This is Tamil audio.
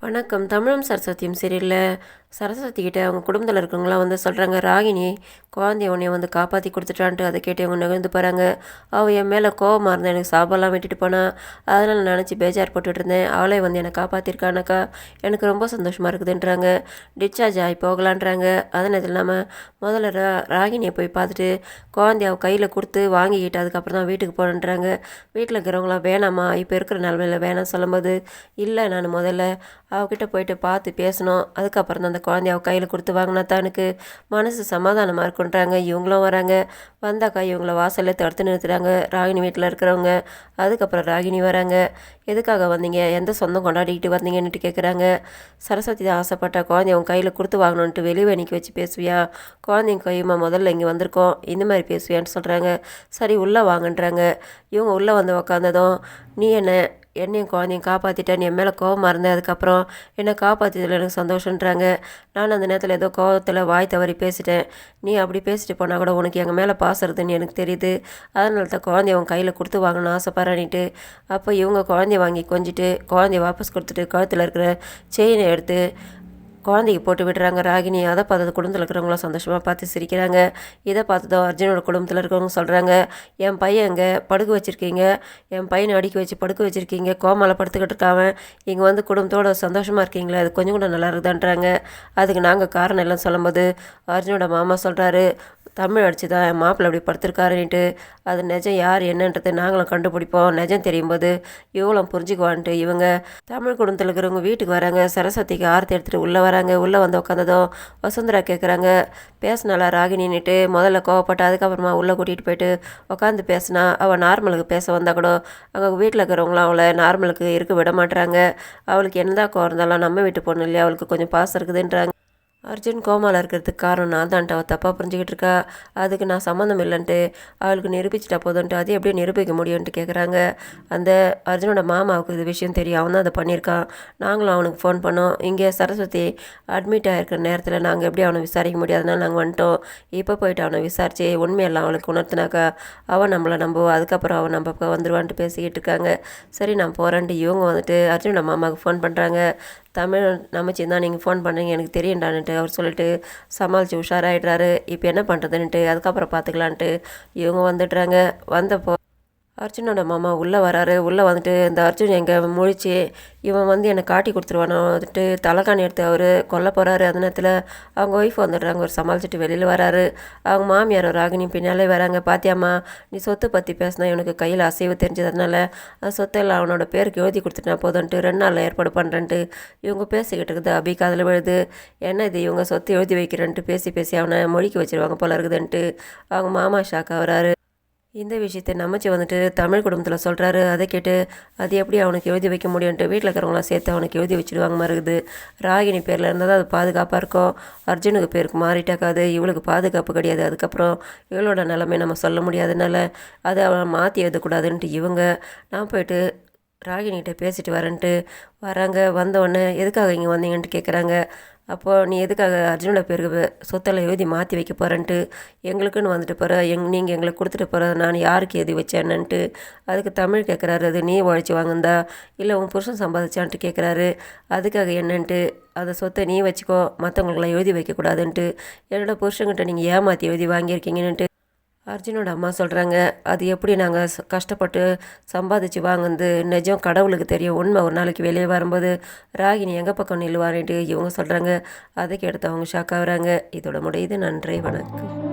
வணக்கம். தமிழும் சரஸ்வதியும் சீரியலில் சரஸ்வதி கிட்ட அவங்க குடும்பத்தில் இருக்கவங்களாம் வந்து சொல்கிறாங்க ராகினி குழந்தைய உன்னைய வந்து காப்பாற்றி கொடுத்துட்டான்ட்டு அதை கேட்டு அவங்க நகர்ந்து போகிறாங்க அவள் என் மேலே கோவமாக இருந்தா எனக்கு சாப்பாடெல்லாம் விட்டுட்டு போனால் அதனால் நினச்சி பேஜார் போட்டுட்டு இருந்தேன். அவளே வந்து என்னை காப்பாற்றிருக்கானாக்கா எனக்கு ரொம்ப சந்தோஷமாக இருக்குதுன்றாங்க. டிஸ்சார்ஜ் ஆகி போகலான்றாங்க. அதன் இது இல்லாமல் முதல்ல ரா ராகினியை போய் பார்த்துட்டு குழந்தைய அவள் கையில் கொடுத்து வாங்கிக்கிட்டு அதுக்கப்புறம் தான் வீட்டுக்கு போகணுன்றாங்க வீட்டில் இருக்கிறவங்களாம் வேணாம்மா இப்போ இருக்கிற நிலமையில வேணாம் சொல்லும்போது இல்லை நான் முதல்ல அவகிட்ட போயிட்டு பார்த்து பேசணும். அதுக்கப்புறம் தான் அந்த குழந்தைய அவள் கையில் கொடுத்து வாங்கினா தான் எனக்கு மனசு சமாதானமாக இருக்குன்றாங்க. இவங்களும் வராங்க. வந்தாக்கா இவங்கள வாசலில் தடுத்து நிறுத்துகிறாங்க ராகினி வீட்டில் இருக்கிறவங்க. அதுக்கப்புறம் ராகினி வராங்க. எதுக்காக வந்தீங்க? எந்த சொந்தம் கொண்டாடிக்கிட்டு வந்தீங்கன்னுட்டு கேட்குறாங்க சரஸ்வதி தான் ஆசைப்பட்ட குழந்தைய உன் கையில் கொடுத்து வாங்கணுன்ட்டு வெளியே நிற்க வச்சு பேசுவியா? குழந்தைங்க கையுமா முதல்ல இங்கே வந்திருக்கோம். இந்த மாதிரி பேசுவியான்னு சொல்கிறாங்க சரி உள்ளே வாங்கன்றாங்க. இவங்க உள்ளே வந்து உக்காந்ததும் நீ என்ன? என்னையும் குழந்தையும் காப்பாற்றிட்டேன் என் மேலே கோவமாக இருந்தேன் அதுக்கப்புறம் என்னை காப்பாற்றியதில் எனக்கு சந்தோஷன்றாங்க நான் அந்த நேரத்தில் ஏதோ கோவத்தில் வாய் தவறி பேசிட்டேன். நீ அப்படி பேசிட்டு போனால் கூட உனக்கு எங்கள் மேலே பாசுறதுன்னு எனக்கு தெரியுது. அதனால தான் குழந்தைய உன் கையில் கொடுத்து வாங்கணும்னு ஆசைப்பட்றானிட்டு அப்போ இவங்க குழந்தைய வாங்கி கொஞ்சிட்டு குழந்தைய வாபஸ் கொடுத்துட்டு கழுத்தில் இருக்கிற செயினை எடுத்து குழந்தைக்கு போட்டு விடுறாங்க. ராகினி அதை பார்த்து குடும்பத்தில் இருக்கிறவங்களாம் சந்தோஷமாக பார்த்து சிரிக்கிறாங்க. இதை பார்த்து தான் அர்ஜுனோட குடும்பத்தில் இருக்கிறவங்க சொல்கிறாங்க என் பையன் இங்கே படுக்க வச்சுருக்கீங்க? என் பையனை அடிக்க வச்சு படுக்க வச்சுருக்கீங்க? கோமால படுத்துக்கிட்டு இருக்காவன் இங்கே வந்து குடும்பத்தோட சந்தோஷமாக இருக்கீங்களா அது கொஞ்சம் கூட நல்லா இருக்குதான்றாங்க. அதுக்கு நாங்கள் காரணம் எல்லாம் சொல்லும்போது அர்ஜுனோட மாமா சொல்கிறாரு தமிழ் அடிச்சு தான் என் மாப்பிள்ளை அப்படி படுத்திருக்காருன்ட்டு அது நிஜம் யார் என்னன்றது நாங்களும் கண்டுபிடிப்போம். நிஜம் தெரியும் போது இவ்வளோ புரிஞ்சுக்குவான்ட்டு இவங்க தமிழ் குடும்பத்தில் இருக்கிறவங்க வீட்டுக்கு வராங்க. சரஸ்வதிக்கு ஆர்த்தி எடுத்துகிட்டு உள்ளே வராங்க. உள்ளே வந்து உட்காந்ததும் வசுந்தரா கேட்குறாங்க பேசினாலா ராகினின்னுட்டு முதல்ல கோவப்பட்டு அதுக்கப்புறமா உள்ளே கூட்டிகிட்டு போயிட்டு உட்காந்து பேசினா அவள் நார்மலுக்கு பேச வந்தால் கூட அங்கே வீட்டில் இருக்கிறவங்களாம் அவளை நார்மலுக்கு இருக்க விட மாட்டுறாங்க அவளுக்கு என்னதான் கோவம் இருந்தாலும் நம்ம வீட்டு பொண்ணு இல்லையா? அவளுக்கு கொஞ்சம் பாசம் இருக்குதுன்றாங்க. அர்ஜுன் கோமாவில் இருக்கிறதுக்கு காரணம் நான் தான்ட்டு அவள் தப்பாக புரிஞ்சுக்கிட்டு இருக்கா. அதுக்கு நான் சம்மந்தம் இல்லைன்ட்டு அவளுக்கு நிரூபிச்சிட்டா போதுன்ட்டு அது எப்படி நிரூபிக்க முடியும்ன்ட்டு கேட்குறாங்க அந்த அர்ஜுனோட மாமாவுக்கு இது விஷயம் தெரியும். அவன் தான் அதை பண்ணியிருக்கான். நாங்களும் அவனுக்கு ஃபோன் பண்ணோம். இங்கே சரஸ்வதி அட்மிட் ஆகிருக்கிற நேரத்தில் நாங்கள் எப்படி அவனை விசாரிக்க முடியாதுனால நாங்கள் வந்துட்டோம். இப்போ போயிட்டு அவனை விசாரித்து உண்மையெல்லாம் அவளுக்கு உணர்த்தினாக்கா அவன் நம்மளை நம்புவோம் அதுக்கப்புறம் அவன் நம்ம பக்கம் வந்துடுவான்ட்டு பேசிக்கிட்டு இருக்காங்க. சரி நான் போகிறேன்ட்டு இவங்க வந்துட்டு அர்ஜுனோட மாமாவுக்கு ஃபோன் பண்ணுறாங்க தமிழ் நமச்சி தான் நீங்கள் ஃபோன் பண்ணுறீங்க எனக்கு தெரியண்டான்ட்டு அவர் சொல்லிட்டு சமாளித்து உஷாராகிடுறாரு இப்போ என்ன பண்ணுறதுன்ட்டு அதுக்கப்புறம் பார்த்துக்கலான்ட்டு இவங்க வந்துடுறாங்க. வந்தப்போ அர்ஜுனோட மாமா உள்ளே வராரு. உள்ளே வந்துட்டு இந்த அர்ஜுன் எங்கே முழிச்சு இவன் வந்து என்னை காட்டி கொடுத்துருவானோ வந்துட்டு தலைக்காணி எடுத்து அவர் கொல்ல போகிறாரு அந்த நேரத்தில் அவங்க ஒய்ஃப் வந்துடுறாங்க. ஒரு சமாளிச்சுட்டு வெளியில் வராரு. அவங்க மாமியார் ராகினி பின்னாலே வராங்க. பாத்தியாம்மா நீ சொத்து பற்றி பேசினா இவனுக்கு கையில் அசைவு தெரிஞ்சதுனால அந்த சொத்தெல்லாம் அவனோட பேருக்கு எழுதி கொடுத்துட்டா போதுன்ட்டு ரெண்டு நாளில் ஏற்பாடு பண்ணுறேன்ட்டு இவங்க பேசிக்கிட்டு இருக்குது. அபி காதில் விழுது. என்ன இது? இவங்க சொத்து எழுதி வைக்கிறேன்ட்டு பேசி பேசி அவனை மொழிக்கு வச்சிருவாங்க போல இருக்குதுன்ட்டு. அவங்க மாமா ஷாக் ஆகிறாரு இந்த விஷயத்தை நமச்சி வந்துட்டு தமிழ் குடும்பத்தில் சொல்கிறாரு அதை கேட்டு அது எப்படி அவனுக்கு எழுதி வைக்க முடியும்ன்ட்டு வீட்டில் இருக்கிறவங்களாம் சேர்த்து அவனுக்கு எழுதி வச்சுடுவாங்க மாதிரி ராகினி பேரில் இருந்தால் தான் அது பாதுகாப்பாக இருக்கும். அர்ஜுனுக்கு பேருக்கு மாறிட்டாக்காது. இவளுக்கு பாதுகாப்பு கிடையாது. அதுக்கப்புறம் இவளோட நிலைமை நம்ம சொல்ல முடியாதனால அதை அவன் மாற்றி எழுதக்கூடாதுன்ட்டு இவங்க. நான் போயிட்டு ராகினிகிட்ட பேசிட்டு வரேன்ட்டு வராங்க. வந்தவொடனே எதுக்காக இங்கே வந்தீங்கன்ட்டு கேட்குறாங்க அப்போது நீ எதுக்காக அர்ஜுனோட பேருக்கு சொத்தெல்லாம் எழுதி மாற்றி வைக்க போகிறேன்ட்டு எங்களுக்குன்னு வந்துட்டு போகிற எங் நீங்கள் எங்களுக்கு கொடுத்துட்டு போகிற நான் யாருக்கு எழுதி வச்சேன்னுட்டு அதுக்கு தமிழ் கேட்குறாரு அது நீ உழைச்சி வாங்குந்தா இல்லை உன் புருஷன் சம்பாதிச்சான்ட்டு கேட்குறாரு அதுக்காக என்னன்ட்டு? அதை சொத்தை நீ வச்சுக்கோ. மற்றவங்களுக்கெல்லாம் எழுதி வைக்கக்கூடாதுன்ட்டு என்னோடய புருஷங்கிட்ட நீங்கள் ஏமாற்றி எழுதி வாங்கியிருக்கீங்கன்ட்டு அர்ஜுனோட அம்மா சொல்கிறாங்க அது எப்படி நாங்கள் கஷ்டப்பட்டு சம்பாதிச்சு வாங்குந்து நிஜம் கடவுளுக்கு தெரியும். உண்மை ஒரு நாளைக்கு வெளியே வரும்போது ராகினி எங்கள் பக்கம் நில்லுவாரின்ட்டு இவங்க சொல்கிறாங்க அதுக்கு எடுத்து அவங்க ஷாக் ஆகுறாங்க. இதோட முடியுது. நன்றி. வணக்கம்.